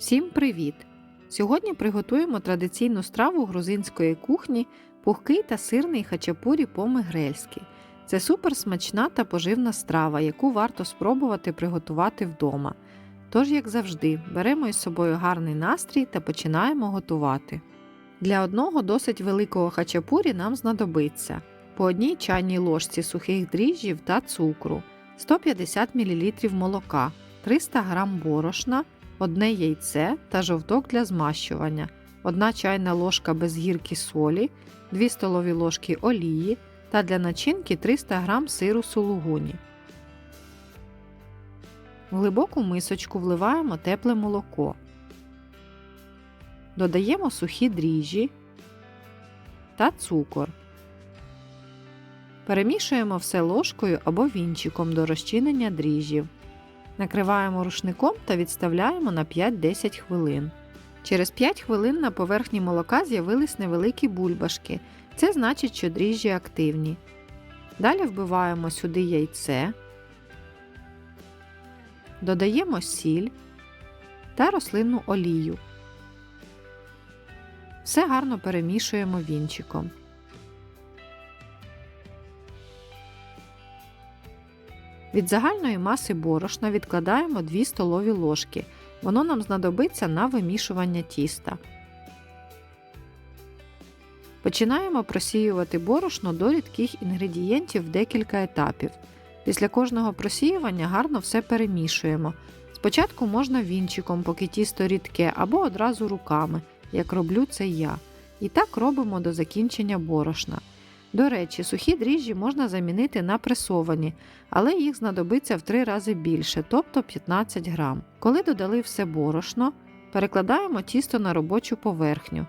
Всім привіт! Сьогодні приготуємо традиційну страву грузинської кухні пухкий та сирний хачапурі по-мигрельськи. Це суперсмачна та поживна страва, яку варто спробувати приготувати вдома. Тож, як завжди, беремо із собою гарний настрій та починаємо готувати. Для одного досить великого хачапурі нам знадобиться по одній чайній ложці сухих дріжджів та цукру, 150 мл молока, 300 г борошна, одне яйце та жовток для змащування, 1 чайна ложка без гірки солі, 2 столові ложки олії та для начинки 300 г сиру сулугуні. В глибоку мисочку вливаємо тепле молоко. Додаємо сухі дріжджі та цукор. Перемішуємо все ложкою або вінчиком до розчинення дріжджів. Накриваємо рушником та відставляємо на 5-10 хвилин. Через 5 хвилин на поверхні молока з'явились невеликі бульбашки. Це значить, що дріжджі активні. Далі вбиваємо сюди яйце, додаємо сіль та рослинну олію. Все гарно перемішуємо вінчиком. Від загальної маси борошна відкладаємо 2 столові ложки. Воно нам знадобиться на вимішування тіста. Починаємо просіювати борошно до рідких інгредієнтів в декілька етапів. Після кожного просіювання гарно все перемішуємо. Спочатку можна вінчиком, поки тісто рідке, або одразу руками, як роблю це я. І так робимо до закінчення борошна. До речі, сухі дріжджі можна замінити на пресовані, але їх знадобиться в 3 рази більше, тобто 15 грам. Коли додали все борошно, перекладаємо тісто на робочу поверхню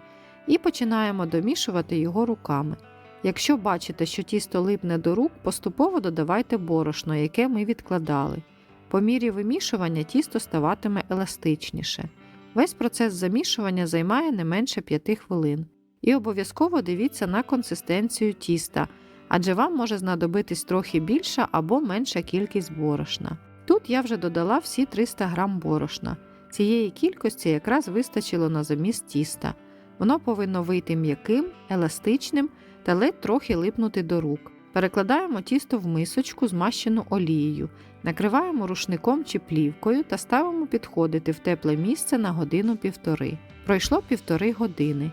і починаємо домішувати його руками. Якщо бачите, що тісто липне до рук, поступово додавайте борошно, яке ми відкладали. По мірі вимішування тісто ставатиме еластичніше. Весь процес замішування займає не менше 5 хвилин. І обов'язково дивіться на консистенцію тіста, адже вам може знадобитись трохи більша або менша кількість борошна. Тут я вже додала всі 300 г борошна. Цієї кількості якраз вистачило на заміст тіста. Воно повинно вийти м'яким, еластичним та ледь трохи липнути до рук. Перекладаємо тісто в мисочку, змащену олією, накриваємо рушником чи плівкою та ставимо підходити в тепле місце на годину-півтори. Пройшло півтори години.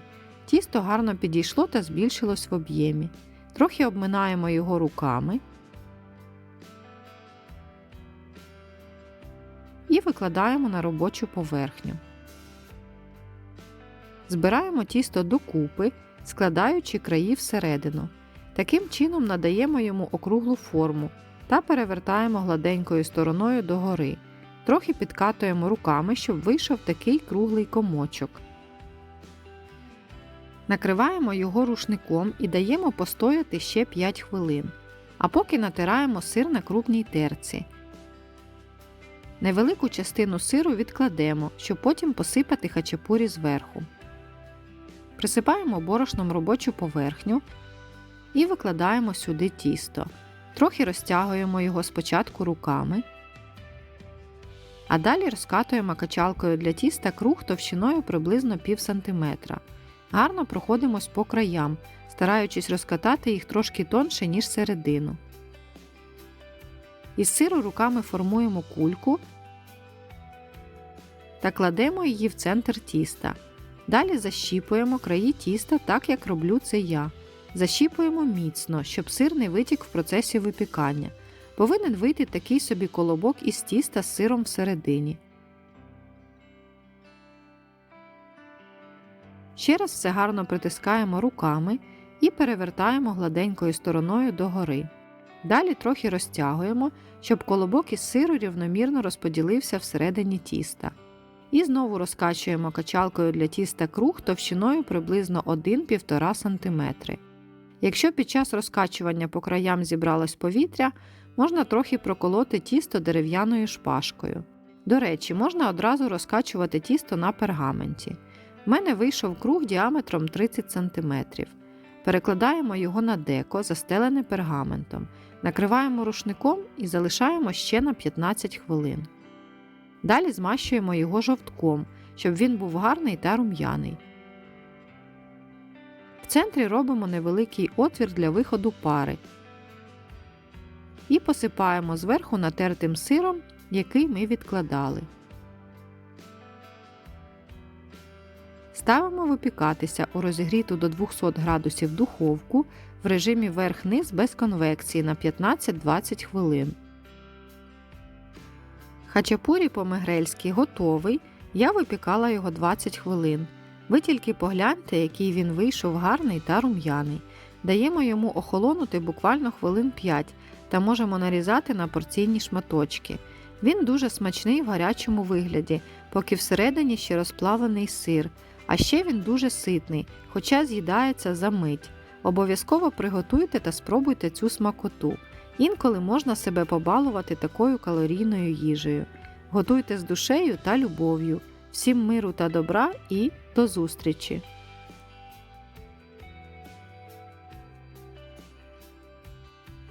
Тісто гарно підійшло та збільшилось в об'ємі. Трохи обминаємо його руками і викладаємо на робочу поверхню. Збираємо тісто докупи, складаючи краї всередину. Таким чином надаємо йому округлу форму та перевертаємо гладенькою стороною догори. Трохи підкатуємо руками, щоб вийшов такий круглий комочок. Накриваємо його рушником і даємо постояти ще 5 хвилин, а поки натираємо сир на крупній терці. Невелику частину сиру відкладемо, щоб потім посипати хачапурі зверху. Присипаємо борошном робочу поверхню і викладаємо сюди тісто. Трохи розтягуємо його спочатку руками, а далі розкатуємо качалкою для тіста круг товщиною приблизно пів сантиметра. Гарно проходимось по краям, стараючись розкатати їх трошки тонше, ніж середину. Із сиру руками формуємо кульку та кладемо її в центр тіста. Далі защіпуємо краї тіста так, як роблю це я. Защіпуємо міцно, щоб сир не витік в процесі випікання. Повинен вийти такий собі колобок із тіста з сиром всередині. Ще раз все гарно притискаємо руками і перевертаємо гладенькою стороною догори. Далі трохи розтягуємо, щоб колобок із сиру рівномірно розподілився всередині тіста. І знову розкачуємо качалкою для тіста круг товщиною приблизно 1-1,5 см. Якщо під час розкачування по краям зібралось повітря, можна трохи проколоти тісто дерев'яною шпажкою. До речі, можна одразу розкачувати тісто на пергаменті. У мене вийшов круг діаметром 30 см. Перекладаємо його на деко, застелене пергаментом, накриваємо рушником і залишаємо ще на 15 хвилин. Далі змащуємо його жовтком, щоб він був гарний та рум'яний. В центрі робимо невеликий отвір для виходу пари і посипаємо зверху натертим сиром, який ми відкладали. Ставимо випікатися у розігріту до 200 градусів духовку в режимі верх-низ без конвекції на 15-20 хвилин. Хачапурі по-мегрельськи готовий. Я випікала його 20 хвилин. Ви тільки погляньте, який він вийшов гарний та рум'яний. Даємо йому охолонути буквально хвилин 5 та можемо нарізати на порційні шматочки. Він дуже смачний в гарячому вигляді, поки всередині ще розплавлений сир. А ще він дуже ситний, хоча з'їдається за мить. Обов'язково приготуйте та спробуйте цю смакоту. Інколи можна себе побалувати такою калорійною їжею. Готуйте з душею та любов'ю. Всім миру та добра і до зустрічі!